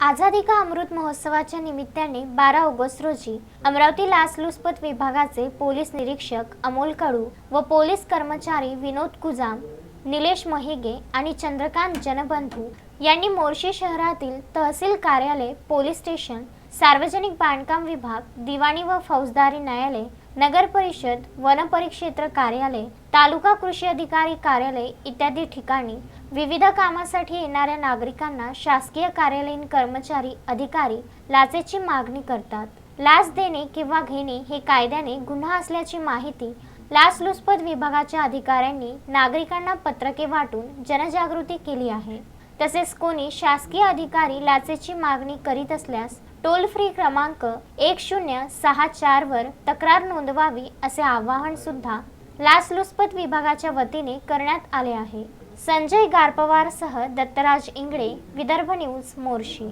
आझादी का अमृत महोत्सवाच्या निमित्ताने बारा ऑगस्ट रोजी अमरावती लाचलुचपत विभागाचे पोलीस निरीक्षक अमोल कडू व पोलीस कर्मचारी विनोद कुजाम निलेश महिगे आणि चंद्रकांत जनबंधू यांनी मोर्शी शहरातील तहसील कार्यालय पोलीस स्टेशन सार्वजनिक बांधकाम विभाग दिवाणी व फौजदारी न्यायालय नगर परिषद कार्यालय तालुका कृषी अधिकारी कार्यालय इत्यादी ठिकाणी विविध कामासाठी येणाऱ्या नागरिकांना शासकीय कार्यालयीन कर्मचारी अधिकारी लाचेची मागणी करतात. लाच देणे किंवा घेणे हे कायद्याने गुन्हा असल्याची माहिती लाचलुचपत विभागाच्या अधिकाऱ्यांनी नागरिकांना पत्रके वाटून जनजागृती केली आहे. तसेच कोणी शासकीय अधिकारी लाचेची मागणी करीत असल्यास टोल फ्री क्रमांक एक शून्य सहा चार वर तक्रार नोंदवावी असे आवाहन सुद्धा लाचलुचपत विभागाच्या वतीने करण्यात आले आहे. संजय गारपवारसह दत्तराज इंगळे विदर्भ न्यूज मोर्शी.